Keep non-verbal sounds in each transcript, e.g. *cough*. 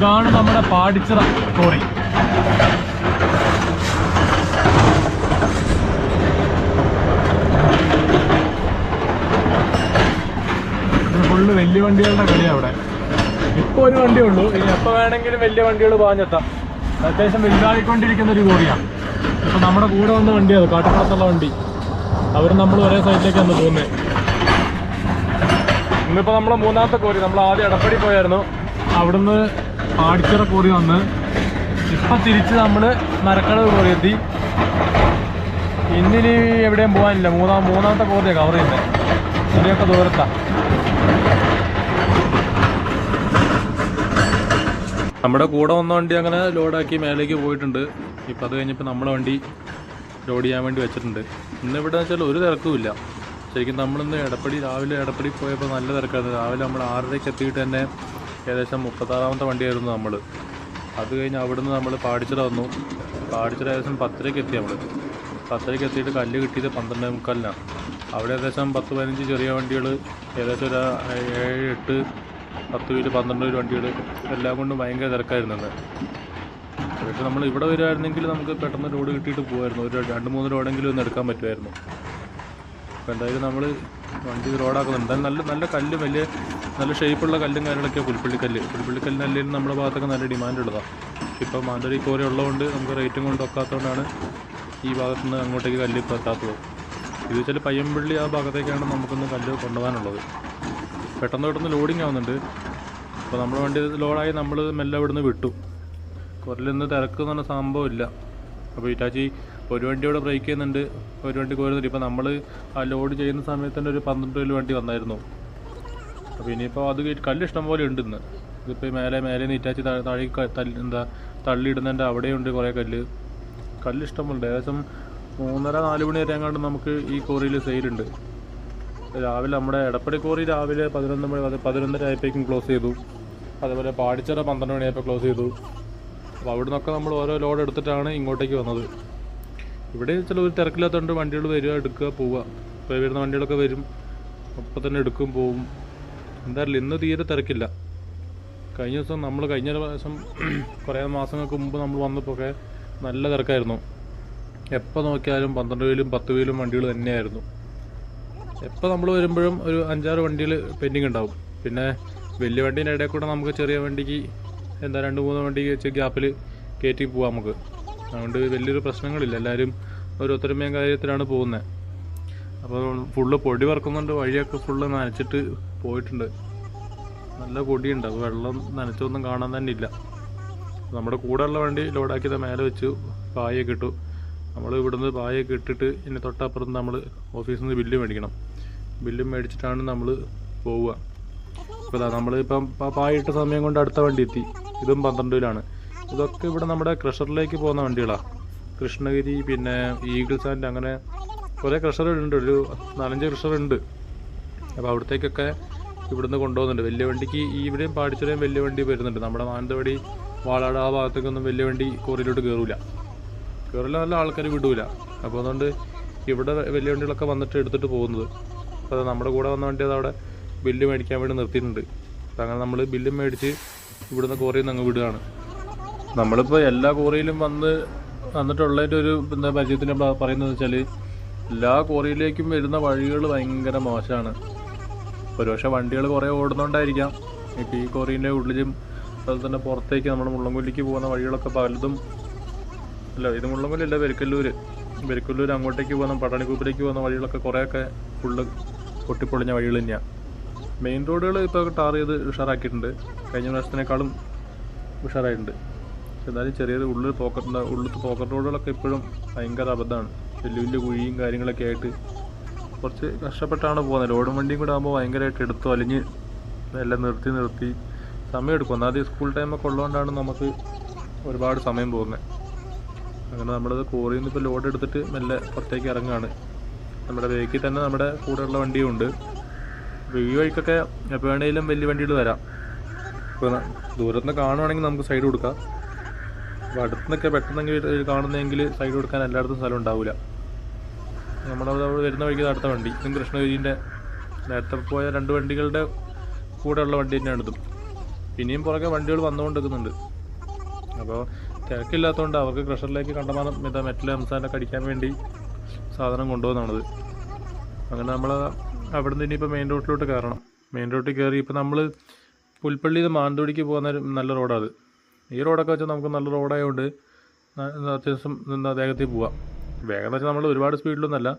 ഇതാണ് നമ്മുടെ Padichira quarry full വലിയ വണ്ടികളുടെ കളിയാണ് അവിടെ ഇപ്പൊ ഒരു വണ്ടി ഉള്ളൂ. ഇനി എപ്പോ വേണമെങ്കിലും വലിയ വണ്ടികൾ പാഞ്ഞെത്താം. അത്യാവശ്യം വലുതായിക്കൊണ്ടിരിക്കുന്ന ഒരു കോറിയാണ് ഇപ്പൊ നമ്മുടെ കൂടെ വന്ന വണ്ടിയാണ് കാട്ടുപുറത്തുള്ള വണ്ടി. അവർ നമ്മൾ ഒരേ സൈഡിലേക്കാണ് പോകുന്നത് ഇന്നിപ്പോ നമ്മളെ മൂന്നാമത്തെ കോരി നമ്മൾ ആദ്യം എടപ്പടി പോയായിരുന്നു. അവിടുന്ന് പാടിച്ചിറ കോറി വന്ന് ഇപ്പൊ തിരിച്ച് നമ്മൾ മരക്കടവ് കോറി എത്തി. ഇന്നിനി എവിടെയും പോകാനില്ല. മൂന്നാം മൂന്നാമത്തെ കോറിയാണ് കവർ ചെയ്യുന്നത് ഇനിയൊക്കെ ദൂരത്താ. നമ്മുടെ കൂടെ വന്ന വണ്ടി അങ്ങനെ ലോഡാക്കി മേലേക്ക് പോയിട്ടുണ്ട്. ഇപ്പം അത് കഴിഞ്ഞപ്പോൾ നമ്മുടെ വണ്ടി ലോഡ് ചെയ്യാൻ വേണ്ടി വെച്ചിട്ടുണ്ട്. ഇന്ന് ഇവിടെ വെച്ചാൽ ഒരു തിരക്കുമില്ല ശരിക്കും നമ്മളിന്ന് എടപ്പടി രാവിലെ എടപ്പടി പോയപ്പോൾ നല്ല തിരക്കായിരുന്നു. രാവിലെ നമ്മൾ ആറരയ്ക്ക് എത്തിയിട്ട് തന്നെ ഏകദേശം മുപ്പത്താറാമത്തെ വണ്ടിയായിരുന്നു നമ്മൾ അത് കഴിഞ്ഞ് അവിടുന്ന് നമ്മൾ പാടിച്ചിറ വന്നു. പാടിച്ചിറ ഏകദേശം പത്തരയ്ക്ക് എത്തി നമ്മൾ പത്തരയ്ക്ക് എത്തിയിട്ട് കല്ല് കിട്ടിയത് പന്ത്രണ്ടേ മുക്കാലിനാണ് അവിടെ ഏകദേശം പത്ത് പതിനഞ്ച് ചെറിയ വണ്ടികൾ ഏകദേശം ഒരു ഏഴ് എട്ട് പത്ത് പേര് പന്ത്രണ്ട് പേര് വണ്ടികൾ എല്ലാം കൊണ്ടും ഭയങ്കര തിരക്കായിരുന്നു അന്ന്. പക്ഷേ നമ്മൾ ഇവിടെ വരുമായിരുന്നെങ്കിൽ നമുക്ക് പെട്ടെന്ന് റോഡ് കിട്ടിയിട്ട് പോകുമായിരുന്നു ഒരു രണ്ട് മൂന്ന് ലോഡെങ്കിലും ഒന്ന് എടുക്കാൻ പറ്റുമായിരുന്നു അപ്പോൾ എന്തായാലും നമ്മൾ വണ്ടി റോഡാക്കുന്നത് എന്തായാലും നല്ല നല്ല കല്ല് വലിയ നല്ല ഷേപ്പുള്ള കല്ലും കാര്യങ്ങളൊക്കെ പുൽപ്പള്ളിക്കല്ല് പുൽപ്പള്ളിക്കല്ലിന് അല്ലെങ്കിൽ നമ്മുടെ ഭാഗത്തൊക്കെ നല്ല ഡിമാൻഡ് ഉള്ളതാണ് ഇപ്പോൾ മാനന്തവാടി കോരി ഉള്ളതുകൊണ്ട് നമുക്ക് റേറ്റും കൊണ്ട് ഒക്കാത്തതുകൊണ്ടാണ് ഈ ഭാഗത്തു നിന്ന് അങ്ങോട്ടേക്ക് കല്ല് ഇപ്പോൾ എത്താത്തത്. ഇത് വെച്ചാൽ പയ്യമ്പള്ളി ആ ഭാഗത്തേക്കാണ് നമുക്കൊന്ന് കല്ല് കൊണ്ടുപോകാനുള്ളത്. പെട്ടെന്ന് പെട്ടെന്ന് ലോഡിങ് ആവുന്നുണ്ട്. അപ്പോൾ നമ്മുടെ വണ്ടി ലോഡായി നമ്മൾ മെല്ലെ ഇവിടുന്ന് വിട്ടു. കുറലൊന്ന് തിരക്ക് എന്ന് പറഞ്ഞ സംഭവം ഇല്ല. അപ്പോൾ ഇറ്റാച്ചി ഒരു വണ്ടി ഇവിടെ ബ്രേക്ക് ചെയ്യുന്നുണ്ട്. ഒരു വണ്ടി കോരുന്നുണ്ട് ഇപ്പോൾ നമ്മൾ ലോഡ് ചെയ്യുന്ന സമയത്ത് തന്നെ ഒരു പന്ത്രണ്ട് കിലോ വണ്ടി വന്നായിരുന്നു. അപ്പോൾ ഇനിയിപ്പോൾ അത് കല്ല് ഇഷ്ടം പോലെ ഉണ്ട് ഇന്ന്. ഇതിപ്പോൾ മേലെ മേലെ നീറ്റാച്ചി താഴെ തല്ലി എന്താ തള്ളിയിടുന്നതിന്റെ അവിടെയുണ്ട് കുറേ കല്ല്. കല്ല് ഇഷ്ടം പോലെ ഏകദേശം മൂന്നര നാല് മണി വരെ എങ്ങാണ്ട് നമുക്ക് ഈ കോറിയിൽ സെയിലുണ്ട് രാവിലെ നമ്മുടെ എടപ്പടി കോറി രാവിലെ പതിനൊന്ന് മണി പതിനൊന്നര ആയപ്പോഴേക്കും ക്ലോസ് ചെയ്തു. അതേപോലെ പാടിച്ചിറ പന്ത്രണ്ട് മണിയായപ്പോൾ ക്ലോസ് ചെയ്തു. അപ്പോൾ അവിടെ നിന്നൊക്കെ നമ്മൾ ഓരോ ലോഡ് എടുത്തിട്ടാണ് ഇങ്ങോട്ടേക്ക് വന്നത്. ഇവിടെ ചില ഒരു തിരക്കില്ലാത്തതുകൊണ്ട് വണ്ടികൾ വരിക എടുക്കുക പോവുക. ഇപ്പോൾ വരുന്ന വണ്ടികളൊക്കെ വരും. അപ്പം തന്നെ എടുക്കും പോവും. എന്തായാലും ഇന്ന് തീരെ തിരക്കില്ല. കഴിഞ്ഞ ദിവസം നമ്മൾ കഴിഞ്ഞ പ്രാവശ്യം *clears throat* കുറേ മാസങ്ങൾക്ക് മുമ്പ് നമ്മൾ വന്നപ്പോഴൊക്കെ നല്ല തിരക്കായിരുന്നു. എപ്പോൾ നോക്കിയാലും പന്ത്രണ്ട് വീലും പത്ത് വീലും വണ്ടികൾ തന്നെയായിരുന്നു. എപ്പോൾ നമ്മൾ വരുമ്പോഴും ഒരു അഞ്ചാറ് വണ്ടികൾ പെൻഡിങ് ഉണ്ടാവും. പിന്നെ വലിയ വണ്ടീന്റെ ഇടയിൽ കൂടെ നമുക്ക് ചെറിയ വണ്ടിക്ക് എന്താ രണ്ട് മൂന്ന് വണ്ടിക്ക് വെച്ച് ഗ്യാപ്പിൽ കയറ്റി പോവാം നമുക്ക്. അതുകൊണ്ട് വലിയൊരു പ്രശ്നങ്ങളില്ല. എല്ലാവരും ഒരു ഒത്തൊരുമയും കാര്യത്തിലാണ് പോകുന്നത് അപ്പോൾ ഫുള്ള് പൊടി വറക്കുന്നുണ്ട്. വഴിയൊക്കെ ഫുള്ള് നനച്ചിട്ട് പോയിട്ടുണ്ട്. നല്ല പൊടിയുണ്ട് അപ്പോൾ വെള്ളം നനച്ചൊന്നും കാണാൻ തന്നെ ഇല്ല. നമ്മുടെ കൂടെയുള്ള വണ്ടി ലോഡാക്കിയത്. മേലെ വെച്ചു. പായൊക്കെ ഇട്ടു. നമ്മൾ ഇവിടുന്ന് പായൊക്കെ ഇട്ടിട്ട് ഇനി തൊട്ടപ്പുറത്ത് നമ്മൾ ഓഫീസിൽ നിന്ന് ബില്ല് മേടിക്കണം. ബില്ല് മേടിച്ചിട്ടാണ് നമ്മൾ പോവുക. ഇപ്പോൾ നമ്മളിപ്പം പായ ഇട്ട സമയം കൊണ്ട് അടുത്ത വണ്ടി എത്തി. ഇതും പന്ത്രണ്ടിലാണ് ഇതൊക്കെ ഇവിടെ നമ്മുടെ ക്രഷറിലേക്ക് പോകുന്ന വണ്ടികളാണ് കൃഷ്ണഗിരി പിന്നെ ഈഗിൾ സാൻഡ് അങ്ങനെ കുറേ ക്രഷറുകളുണ്ട് ഒരു നാലഞ്ച് ക്രഷറുണ്ട്. അപ്പോൾ അവിടത്തേക്കൊക്കെ ഇവിടുന്ന് കൊണ്ടുപോകുന്നുണ്ട്. വലിയ വണ്ടിക്ക് ഇവിടെയും പാടിച്ചുടേയും വലിയ വണ്ടി വരുന്നുണ്ട്. നമ്മുടെ മാനന്തവാടി വാളാട് ആ ഭാഗത്തേക്കൊന്നും വലിയ വണ്ടി കോറിയിലോട്ട് കയറൂല കയറില്ല നല്ല ആൾക്കാർ വിടൂല. അപ്പോൾ അതുകൊണ്ട് ഇവിടെ വലിയ വണ്ടികളൊക്കെ വന്നിട്ട് എടുത്തിട്ട് പോകുന്നത്. അപ്പോൾ അത് നമ്മുടെ കൂടെ വന്ന വണ്ടി അത് അവിടെ ബില്ല് മേടിക്കാൻ വേണ്ടി നിർത്തിയിട്ടുണ്ട്. അങ്ങനെ നമ്മൾ ബില്ല് മേടിച്ച് ഇവിടുന്ന് കോറിയിൽ നിന്ന് അങ്ങ് വിടുകയാണ്. നമ്മളിപ്പോൾ എല്ലാ കോറിയിലും വന്ന് വന്നിട്ടുള്ളതിന്റെ ഒരു എന്താ പരിചയത്തിന് പറയുന്നത് വെച്ചാൽ എല്ലാ കോറിയിലേക്കും വരുന്ന വഴികൾ ഭയങ്കര മോശമാണ് ഒരുപക്ഷെ വണ്ടികൾ കുറേ ഓടുന്നോണ്ടായിരിക്കാം. ഇപ്പോൾ ഈ കോറീന്റെ ഉള്ളിലും അതുപോലെ തന്നെ പുറത്തേക്ക് നമ്മൾ മുള്ളംകൊല്ലിക്ക് പോകുന്ന വഴികളൊക്കെ പലതും അല്ല ഇത് മുള്ളംകൊല്ലല്ല വെരിക്കല്ലൂർ പെരുക്കല്ലൂർ അങ്ങോട്ടേക്ക് പോകുന്ന പട്ടാണിക്കൂപ്പിലേക്ക് പോകുന്ന വഴികളൊക്കെ കുറേയൊക്കെ ഫുള്ള് പൊട്ടിപ്പൊളിഞ്ഞ വഴികൾ തന്നെയാണ് മെയിൻ റോഡുകൾ ഇപ്പോൾ ടാർ ചെയ്ത് ഉഷാറാക്കിയിട്ടുണ്ട്. കഴിഞ്ഞ പ്രാവശ്യത്തിനേക്കാളും ഉഷാറായിട്ടുണ്ട്. എന്നാലും ചെറിയൊരു ഉള്ളിൽ പോക്കറ്റ് ഉള്ളിൽ പോക്കറ്റ് റോഡുകളൊക്കെ ഇപ്പോഴും ഭയങ്കര അബദ്ധമാണ്. വലിയ വലിയ കുഴിയും കാര്യങ്ങളൊക്കെ ആയിട്ട് കുറച്ച് കഷ്ടപ്പെട്ടാണ് പോകുന്നത്. ലോഡും വണ്ടിയും കൂടെ ആകുമ്പോൾ ഭയങ്കരമായിട്ട് എടുത്തു അലിഞ്ഞ് എല്ലാം നിർത്തി നിർത്തി സമയം എടുക്കും. ഒന്നാമത് സ്കൂൾ ടൈമൊക്കെ ഉള്ളതുകൊണ്ടാണ് നമുക്ക് ഒരുപാട് സമയം പോകുന്നത് അങ്ങനെ നമ്മളത് കോറിയിൽ നിന്ന് ഇപ്പോൾ ലോഡ് എടുത്തിട്ട് മെല്ലെ പുറത്തേക്ക് ഇറങ്ങുകയാണ് നമ്മുടെ ബേക്കിൽ തന്നെ നമ്മുടെ കൂടെയുള്ള വണ്ടിയും ഉണ്ട്. അപ്പോൾ ഈ വഴിക്കൊക്കെ എപ്പോൾ വേണമെങ്കിലും വലിയ വണ്ടികൾ വരാം. ഇപ്പോൾ ദൂരത്തുനിന്ന് കാണുവാണെങ്കിൽ നമുക്ക് സൈഡ് കൊടുക്കാം. അപ്പോൾ പെട്ടെന്ന് നിന്നൊക്കെ പെട്ടെന്നെങ്കിൽ കാണുന്നെങ്കിൽ സൈഡ് കൊടുക്കാൻ എല്ലായിടത്തും സ്ഥലം ഉണ്ടാവില്ല നമ്മളവിടെ വരുന്ന വഴിക്ക് അടുത്ത വണ്ടി. ഇതും കൃഷ്ണഗിരിന്റെ നേരത്തെ പോയ രണ്ട് വണ്ടികളുടെ കൂടെ ഉള്ള വണ്ടി തന്നെയാണ് ഇതും പിന്നെയും പുറകെ വണ്ടികൾ വന്നുകൊണ്ടിരിക്കുന്നുണ്ട്. അപ്പോൾ തിരക്കില്ലാത്തതുകൊണ്ട് അവർക്ക് ക്രഷറിലേക്ക് കണ്ടമാനം ഇതാ മെറ്റൽ അംസാനൊക്കെ അടിക്കാൻ വേണ്ടി സാധനം കൊണ്ടുപോകുന്നതാണത് അങ്ങനെ നമ്മൾ അവിടെ നിന്ന് ഇനിയിപ്പോൾ മെയിൻ റോഡിലോട്ട് കയറണം മെയിൻ റോഡിൽ കയറി ഇപ്പോൾ നമ്മൾ പുൽപ്പള്ളിയിൽ നിന്ന് മാനന്തവാടിക്ക് പോകുന്ന നല്ല റോഡാണ് ഈ റോഡൊക്കെ വെച്ചാൽ നമുക്ക് നല്ല റോഡായതുകൊണ്ട് അത്യാവശ്യം നിന്ന് വേഗത്തിൽ പോവാം. വേഗം എന്ന് വെച്ചാൽ നമ്മൾ ഒരുപാട് സ്പീഡിലൊന്നല്ല.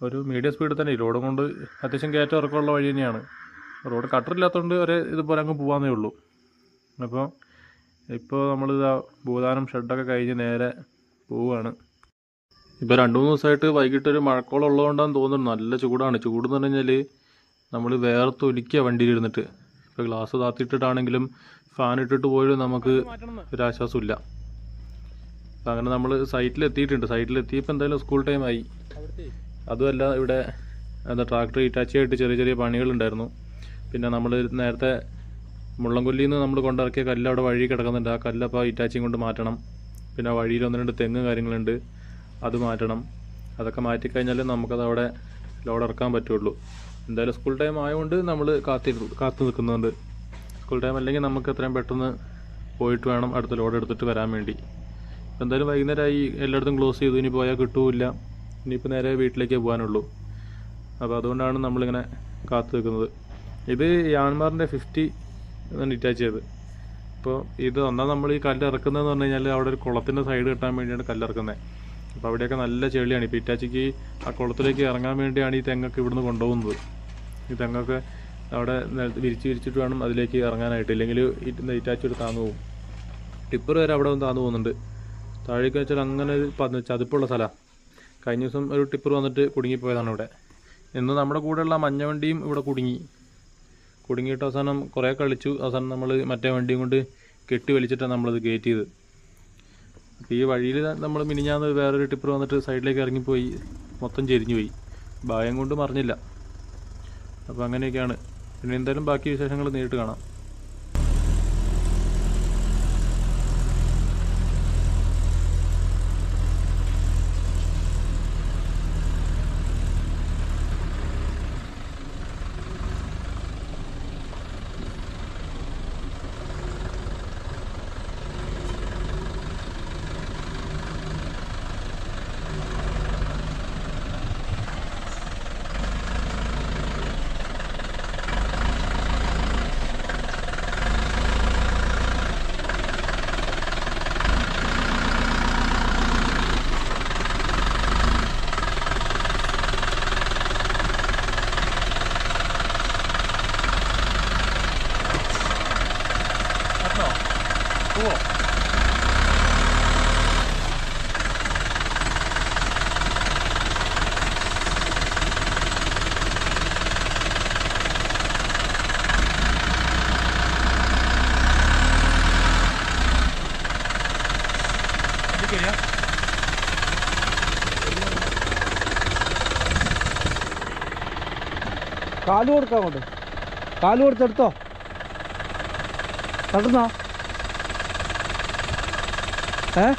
ഒരു മീഡിയം സ്പീഡിൽ തന്നെ ഈ റോഡും കൊണ്ട് അത്യാവശ്യം കയറ്റം ഇറക്കമുള്ള വഴി തന്നെയാണ്. റോഡ് കട്ടറില്ലാത്തതുകൊണ്ട് ഒരേ ഇതുപോലെ അങ്ങ് പോകാമെന്നേ ഉള്ളൂ. അപ്പോൾ ഇപ്പോൾ നമ്മൾ ഇതാ ഭൂതാനം ഷെഡൊക്കെ കഴിഞ്ഞ് നേരെ പോവുകയാണ് ഇപ്പോൾ രണ്ട് മൂന്ന് ദിവസമായിട്ട് വൈകിട്ട് ഒരു മഴക്കോളം ഉള്ളതുകൊണ്ടാണ് തോന്നുന്നത് നല്ല ചൂടാണ്. ചൂട് എന്ന് പറഞ്ഞു കഴിഞ്ഞാൽ നമ്മൾ വേർത്തൊലിക്കുക വണ്ടിയിൽ ഇരുന്നിട്ട് ഇപ്പോൾ ഗ്ലാസ് താത്തിയിട്ടിട്ടാണെങ്കിലും ഫാൻ ഇട്ടിട്ട് പോലും നമുക്ക് ഒരാശ്വാസമില്ല. അപ്പം അങ്ങനെ നമ്മൾ സൈറ്റിൽ എത്തിയിട്ടുണ്ട് സൈറ്റിൽ എത്തിയപ്പോൾ എന്തായാലും സ്കൂൾ ടൈം ആയി. അതുമല്ല ഇവിടെ എന്താ ട്രാക്ടർ ഇറ്റാച്ച് ആയിട്ട് ചെറിയ ചെറിയ പണികളുണ്ടായിരുന്നു. പിന്നെ നമ്മൾ നേരത്തെ മുള്ളംകൊല്ലിയിൽ നിന്ന് നമ്മൾ കൊണ്ടിറക്കിയ കല്ല് അവിടെ വഴി കിടക്കുന്നുണ്ട്. ആ കല്ലപ്പോൾ ഇറ്റാച്ചിയും കൊണ്ട് മാറ്റണം. പിന്നെ വഴിയിൽ ഒന്ന് രണ്ട് തെങ്ങ് കാര്യങ്ങളുണ്ട്. അത് മാറ്റണം. അതൊക്കെ മാറ്റിക്കഴിഞ്ഞാൽ നമുക്കത് അവിടെ ലോഡ് ഇറക്കാൻ പറ്റുള്ളൂ. എന്തായാലും സ്കൂൾ ടൈം ആയതുകൊണ്ട് നമ്മൾ കാത്തിരുന്നു കാത്തു നിൽക്കുന്നുണ്ട്. സ്കൂൾ ടൈം അല്ലെങ്കിൽ നമുക്ക് എത്രയും പെട്ടെന്ന് പോയിട്ട് വേണം അടുത്ത ലോഡ് എടുത്തിട്ട് വരാൻ വേണ്ടി. എന്തായാലും വൈകുന്നേരമായി എല്ലായിടത്തും ക്ലോസ് ചെയ്തു. ഇനി പോയാൽ കിട്ടുമില്ല ഇനിയിപ്പോൾ നേരെ വീട്ടിലേക്കേ പോകാനുള്ളൂ. അപ്പോൾ അതുകൊണ്ടാണ് നമ്മളിങ്ങനെ കാത്തു നിൽക്കുന്നത്. ഇത് യാൻമാറിന്റെ ഫിഫ്റ്റി ഇറ്റാച്ച് ചെയ്ത് അപ്പോൾ ഇത് ഒന്നാം നമ്മൾ ഈ കല്ല് ഇറക്കുന്നതെന്ന് പറഞ്ഞു കഴിഞ്ഞാൽ അവിടെ ഒരു കുളത്തിന്റെ സൈഡ് കിട്ടാൻ വേണ്ടിയാണ് കല്ല് ഇറക്കുന്നത് അപ്പോൾ അവിടെയൊക്കെ നല്ല ചെളിയാണ്. ഇപ്പോൾ ഇറ്റാച്ചിക്ക് ആ കുളത്തിലേക്ക് ഇറങ്ങാൻ വേണ്ടിയാണ് ഈ തെങ്ങൊക്കെ ഇവിടുന്ന് കൊണ്ടുപോകുന്നത്. ഈ തെങ്ങൊക്കെ അവിടെ വിരിച്ച് വിരിച്ചിട്ട് വേണം അതിലേക്ക് ഇറങ്ങാനായിട്ട്. ഇല്ലെങ്കിൽ ഇറ്റാച്ച് ഒരു താന്നു പോകും. ടിപ്പർ വരെ അവിടെ ഒന്ന് താന്നു പോകുന്നുണ്ട്. താഴേക്ക് വെച്ചാൽ അങ്ങനെ ഒരു ചതുപ്പുള്ള സ്ഥലമാണ് കഴിഞ്ഞ ദിവസം ഒരു ടിപ്പർ വന്നിട്ട് കുടുങ്ങിപ്പോയതാണ് ഇവിടെ. ഇന്ന് നമ്മുടെ കൂടെയുള്ള മഞ്ഞ വണ്ടിയും ഇവിടെ കുടുങ്ങി. കുടുങ്ങിയിട്ട് അവസാനം കുറേ കളിച്ചു. അവസാനം നമ്മൾ മറ്റേ വണ്ടിയും കൊണ്ട് കെട്ടി വലിച്ചിട്ടാണ് നമ്മളത് കയറ്റിയത് അപ്പോൾ ഈ വഴിയിൽ നമ്മൾ മിനിഞ്ഞാന്ന് വേറൊരു ടിപ്പർ വന്നിട്ട് സൈഡിലേക്ക് ഇറങ്ങിപ്പോയി. മൊത്തം ചെരിഞ്ഞു പോയി ഭയം കൊണ്ട് മറിഞ്ഞില്ല. അപ്പോൾ അങ്ങനെയൊക്കെയാണ്. പിന്നെ എന്തായാലും ബാക്കി വിശേഷങ്ങൾ നേരിട്ട് കാണാം. കാൽ കൊടുക്കാം അങ്ങോട്ട്. കാൽ കൊടുത്തെടുത്തോ. തട്ടുന്നോ? ഏ?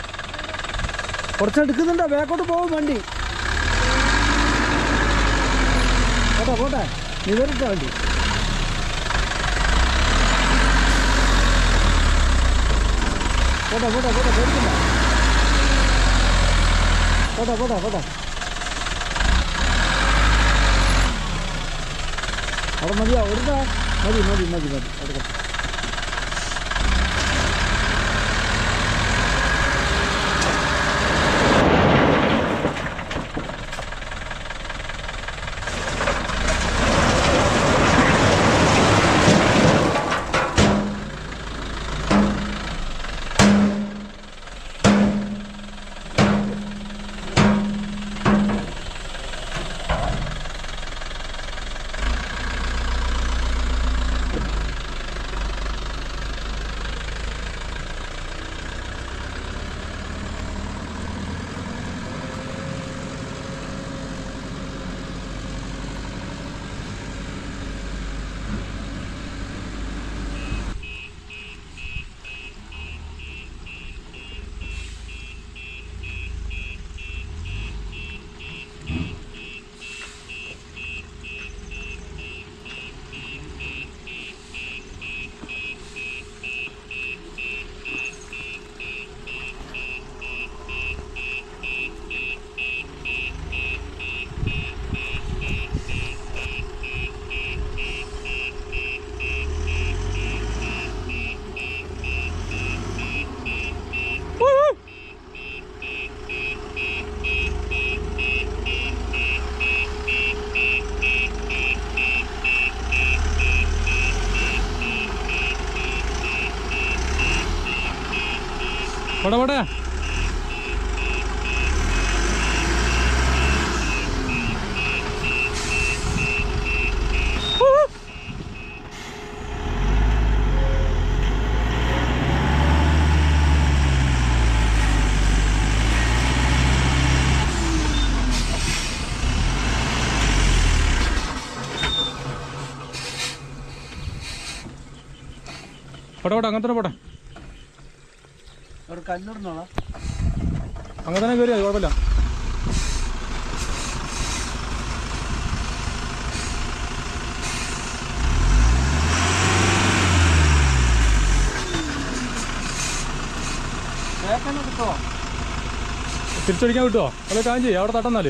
കുറച്ചെടുക്കുന്നുണ്ടോ ബാക്കോട്ട് പോകും വണ്ടി. പോട്ടെ പോട്ടെ. നിവരിട്ട വണ്ടി. പോട്ടെ പോട്ടെ പോട്ടെ പേടിക്കണ്ട. പോട്ടെ പോട്ടെ പോട്ടെ അവിടെ മതിയോ എടുത്താ മതി മതി മതി മതി എടുക്കാം പോട്ടെ പോട്ടെ. അങ്ങനെ തന്നെ പോട്ടെ അങ്ങനെ തന്നെ കയറിയാ കുഴപ്പമില്ല തിരിച്ചടിക്കാൻ കിട്ടുമോ അല്ലെ കാഞ്ചി അവിടെ തട്ടുന്നാൽ.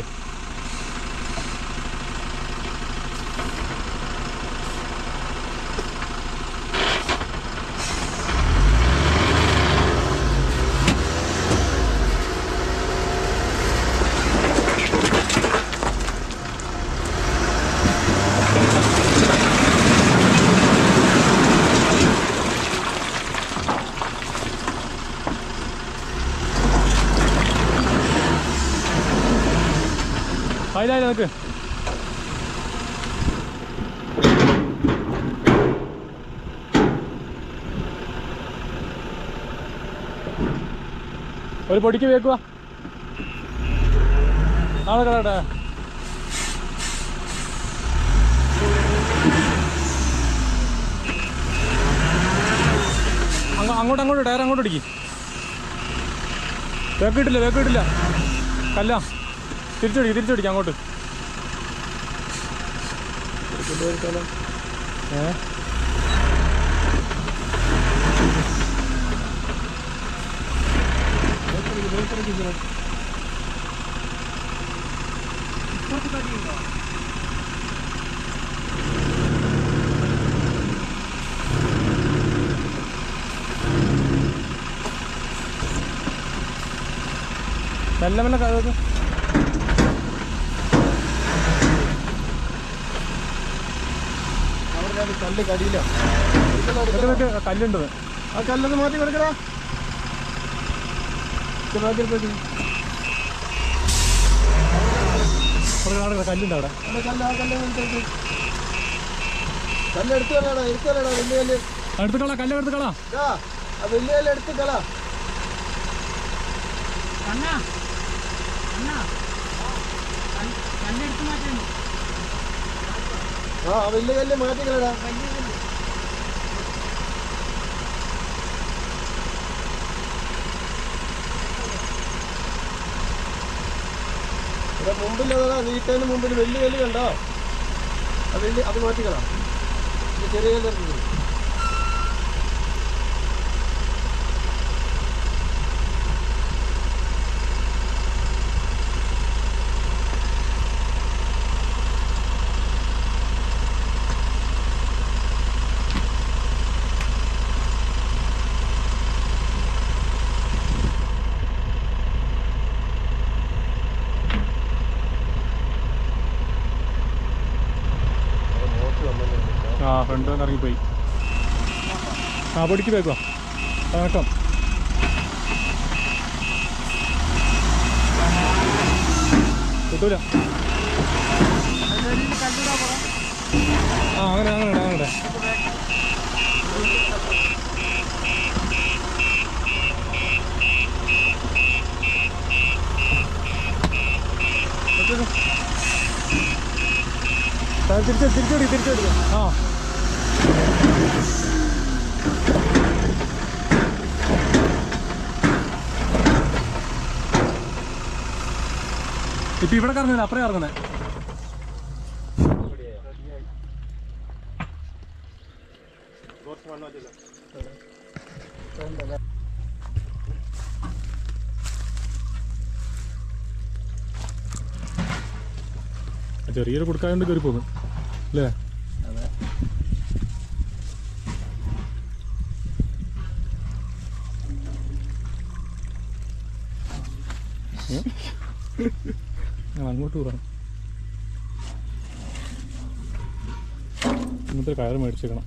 അതിലായി നിനക്ക് ഒരു പൊടിക്ക് വേക്കുക നാളെ കടട്ടെ അങ്ങോട്ട് അങ്ങോട്ട് ടയർ അങ്ങോട്ട് അടിക്കും വേക്കിട്ടില്ല വേക്കിട്ടില്ല കല്ല. തിരിച്ചടിക്കും തിരിച്ചടിക്കാം അങ്ങോട്ട്. ഏ? മെല്ലെ മെല്ലെ കഥ അവിടെ ഒരു കല്ല് വെക്ക് വെക്ക് ആ കല്ലൊന്ന് മാറ്റി കൊടുക്കടാ. മാറ്റി കാണുക കല്ലുണ്ട് അവിടെ. അവിടെ കല്ല് ആ കല്ല് കല്ല് എടുത്ത് കളാടാ എടുത്ത് കളാടാ വലിയ കല്ല്. എടുത്തുകളാ കല്ല് എടുത്തുകളാ ആ വലിയ കല്ല് എടുത്ത് കളാ. അണ്ണാ അണ്ണാ. കല്ലെടുത്ത് മാറ്റുന്നു ആ ഇവിടെ മുമ്പില്ലതാ നീട്ടതിന് മുമ്പിൽ വലിയ കല്ല് കണ്ടോ? അത് വലിയ അത് മാറ്റിക്കളാം ചെറിയ കല്ല് ആ ഫ്രണ്ട് ഇറങ്ങിപ്പോയി. ആ പൊടിക്ക് വേക്കുക വണക്കം കിട്ടൂല. ആ അങ്ങനെ അങ്ങനെ അങ്ങനെ ഇടാം. തിരിച്ചു തിരിച്ചോടി തിരിച്ചോടി ആ. ഇപ്പൊ ഇവിടെ കറങ്ങുന്നില്ല അപ്പറേ കറങ്ങുന്നേ. ചെറിയൊരു കൊടുക്കാണ്ട് കയറി പോകുന്നു അല്ലേ? ഇന്നത്തെ കയർ മേടിച്ചേക്കണം.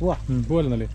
പോവാ. പോവല്ലേ